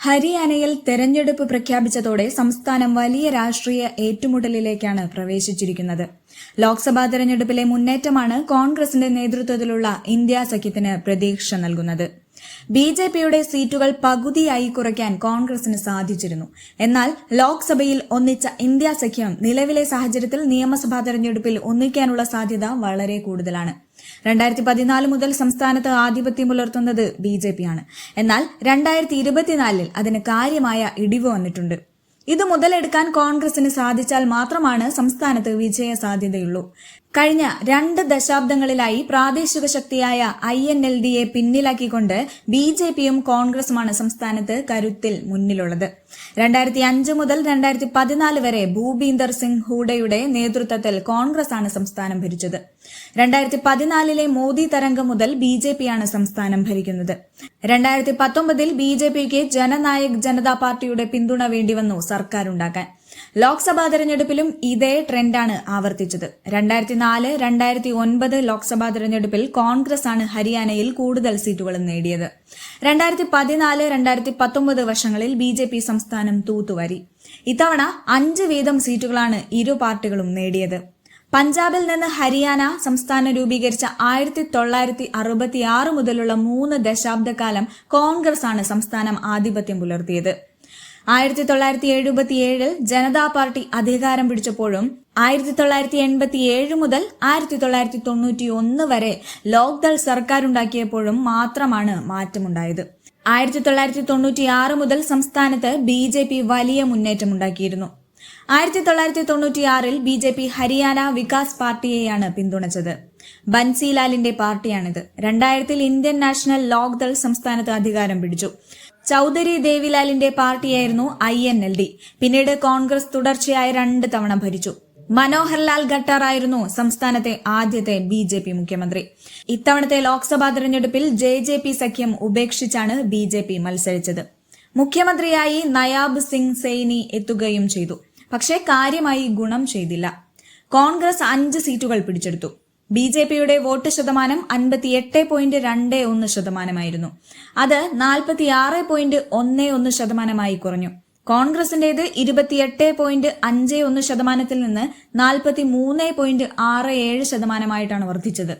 ഹരിയാനയിൽ തെരഞ്ഞെടുപ്പ് പ്രഖ്യാപിച്ചതോടെ സംസ്ഥാനം വലിയ രാഷ്ട്രീയ ഏറ്റുമുട്ടലിലേക്കാണ് പ്രവേശിച്ചിരിക്കുന്നത്. ലോക്സഭാ തെരഞ്ഞെടുപ്പിലെ മുന്നേറ്റമാണ് കോൺഗ്രസിന്റെ നേതൃത്വത്തിലുള്ള ഇന്ത്യ സഖ്യത്തിന് പ്രതീക്ഷ നൽകുന്നത്. ബി ജെ പിയുടെ സീറ്റുകൾ പകുതിയായി കുറയ്ക്കാൻ കോൺഗ്രസിന് സാധിച്ചിരുന്നു. എന്നാൽ ലോക്സഭയിൽ ഒന്നിച്ച ഇന്ത്യ സഖ്യം നിലവിലെ സാഹചര്യത്തിൽ നിയമസഭാ തെരഞ്ഞെടുപ്പിൽ ഒന്നിക്കാനുള്ള സാധ്യത വളരെ കൂടുതലാണ്. രണ്ടായിരത്തി പതിനാല് മുതൽ സംസ്ഥാനത്ത് ആധിപത്യം പുലർത്തുന്നത് ബി ജെ പിയാണ് എന്നാൽ രണ്ടായിരത്തി ഇരുപത്തിനാലിൽ അതിന് കാര്യമായ ഇടിവ് വന്നിട്ടുണ്ട്. ഇത് മുതലെടുക്കാൻ കോൺഗ്രസിന് സാധിച്ചാൽ മാത്രമാണ് സംസ്ഥാനത്ത് വിജയ സാധ്യതയുള്ളൂ കഴിഞ്ഞ രണ്ട് ദശാബ്ദങ്ങളിലായി പ്രാദേശിക ശക്തിയായ ഐ എൻ എൽ ഡിയെ പിന്നിലാക്കിക്കൊണ്ട് ബി ജെ പിയും കോൺഗ്രസുമാണ് സംസ്ഥാനത്ത് കരുത്തിൽ മുന്നിലുള്ളത്. രണ്ടായിരത്തി അഞ്ച് മുതൽ രണ്ടായിരത്തി പതിനാല് വരെ ഭൂപീന്ദർ സിംഗ് ഹൂഡയുടെ നേതൃത്വത്തിൽ കോൺഗ്രസ് ആണ് സംസ്ഥാനം ഭരിച്ചത്. രണ്ടായിരത്തി പതിനാലിലെ മോദി തരംഗം മുതൽ ബി ജെ പിയാണ് സംസ്ഥാനം ഭരിക്കുന്നത്. രണ്ടായിരത്തി പത്തൊമ്പതിൽ ബി ജെ പിക്ക് ജനനായക് ജനതാ പാർട്ടിയുടെ പിന്തുണ വേണ്ടിവന്നു സർക്കാരുണ്ടാക്കാൻ. ലോക്സഭാ തെരഞ്ഞെടുപ്പിലും ഇതേ ട്രെൻഡാണ് ആവർത്തിച്ചത്. രണ്ടായിരത്തി നാല് രണ്ടായിരത്തി ഒൻപത് ലോക്സഭാ തെരഞ്ഞെടുപ്പിൽ കോൺഗ്രസ് ആണ് ഹരിയാനയിൽ കൂടുതൽ സീറ്റുകളും നേടിയത്. രണ്ടായിരത്തി പതിനാല് രണ്ടായിരത്തി പത്തൊമ്പത് വർഷങ്ങളിൽ ബി ജെ പി സംസ്ഥാനം തൂത്തുവാരി. ഇത്തവണ അഞ്ച് വീതം സീറ്റുകളാണ് ഇരു പാർട്ടികളും നേടിയത്. പഞ്ചാബിൽ നിന്ന് ഹരിയാന സംസ്ഥാനം രൂപീകരിച്ച ആയിരത്തി തൊള്ളായിരത്തി അറുപത്തി ആറ് മുതലുള്ള മൂന്ന് ദശാബ്ദക്കാലം കോൺഗ്രസ് ആണ് സംസ്ഥാനം ആധിപത്യം പുലർത്തിയത്. ആയിരത്തി തൊള്ളായിരത്തി എഴുപത്തിയേഴിൽ ജനതാ പാർട്ടി അധികാരം പിടിച്ചപ്പോഴും ആയിരത്തി തൊള്ളായിരത്തി എൺപത്തി ഏഴ് മുതൽ ആയിരത്തി തൊള്ളായിരത്തി തൊണ്ണൂറ്റി ഒന്ന് വരെ ലോക്ദൾ സർക്കാരുണ്ടാക്കിയപ്പോഴും മാത്രമാണ് മാറ്റമുണ്ടായത്. ആയിരത്തി തൊള്ളായിരത്തി തൊണ്ണൂറ്റി ആറ് മുതൽ സംസ്ഥാനത്ത് ബി ജെ പി വലിയ മുന്നേറ്റമുണ്ടാക്കിയിരുന്നു. ആയിരത്തി തൊള്ളായിരത്തി തൊണ്ണൂറ്റിയാറിൽ B J P Haryana Vikas പാർട്ടിയെയാണ് പിന്തുണച്ചത്. ബൻസിലാലിന്റെ പാർട്ടിയാണിത്. രണ്ടായിരത്തിൽ ഇന്ത്യൻ നാഷണൽ ലോക്ദൾ സംസ്ഥാനത്ത് അധികാരം പിടിച്ചു. ചൌധരി ദേവിലാലിന്റെ പാർട്ടിയായിരുന്നു ഐ എൻ എൽ ഡി. പിന്നീട് കോൺഗ്രസ് തുടർച്ചയായി രണ്ട് തവണ ഭരിച്ചു. മനോഹർലാൽ ഖട്ടർ ആയിരുന്നു സംസ്ഥാനത്തെ ആദ്യത്തെ ബി ജെ പി മുഖ്യമന്ത്രി. ഇത്തവണത്തെ ലോക്സഭാ തെരഞ്ഞെടുപ്പിൽ ജെ ജെ പി സഖ്യം ഉപേക്ഷിച്ചാണ് ബി ജെ പി മത്സരിച്ചത്. മുഖ്യമന്ത്രിയായി നയാബ് സിംഗ് സെയ്നി എത്തുകയും ചെയ്തു. പക്ഷേ കാര്യമായി ഗുണം ചെയ്തില്ല. കോൺഗ്രസ് അഞ്ച് സീറ്റുകൾ പിടിച്ചെടുത്തു. ബി ജെ പിയുടെ വോട്ട് ശതമാനം അൻപത്തിയെട്ട് പോയിന്റ് രണ്ട് ഒന്ന് ശതമാനമായിരുന്നു. അത് നാൽപ്പത്തിയാറ് പോയിന്റ് ഒന്ന് ഒന്ന് ശതമാനമായി കുറഞ്ഞു. കോൺഗ്രസിന്റേത് ഇരുപത്തിയെട്ട് പോയിന്റ് അഞ്ച് ഒന്ന് ശതമാനത്തിൽ നിന്ന് നാൽപ്പത്തി മൂന്ന് പോയിന്റ് ആറ് ഏഴ് ശതമാനമായിട്ടാണ് വർദ്ധിച്ചത്.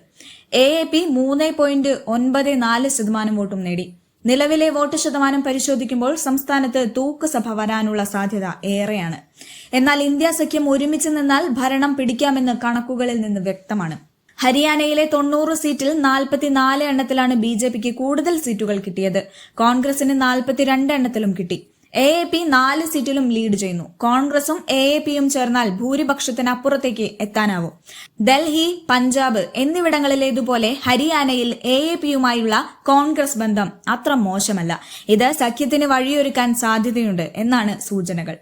എ എ പി മൂന്ന് പോയിന്റ് ഒൻപത് നാല് ശതമാനം വോട്ടും നേടി. നിലവിലെ വോട്ട് ശതമാനം പരിശോധിക്കുമ്പോൾ സംസ്ഥാനത്ത് തൂക്കുസഭ വരാനുള്ള സാധ്യത ഏറെയാണ്. എന്നാൽ ഇന്ത്യ സഖ്യം ഒരുമിച്ച് നിന്നാൽ ഭരണം പിടിക്കാമെന്ന് കണക്കുകളിൽ നിന്ന് വ്യക്തമാണ്. ഹരിയാനയിലെ തൊണ്ണൂറ് സീറ്റിൽ നാൽപ്പത്തിനാല് എണ്ണത്തിലാണ് ബി ജെ പിക്ക് കൂടുതൽ സീറ്റുകൾ കിട്ടിയത്. കോൺഗ്രസിന് നാൽപ്പത്തിരണ്ട് എണ്ണത്തിലും കിട്ടി. എ എ പി നാല് സീറ്റിലും ലീഡ് ചെയ്യുന്നു. കോൺഗ്രസും എ എ പിയും ചേർന്നാൽ ഭൂരിപക്ഷത്തിന് അപ്പുറത്തേക്ക് എത്താനാവും. ഡൽഹി പഞ്ചാബ് എന്നിവിടങ്ങളിലേതുപോലെ ഹരിയാനയിൽ എ എ പിയുമായുള്ള കോൺഗ്രസ് ബന്ധം അത്ര മോശമല്ല. ഇത് സഖ്യത്തിന് വഴിയൊരുക്കാൻ സാധ്യതയുണ്ട് എന്നാണ് സൂചനകൾ.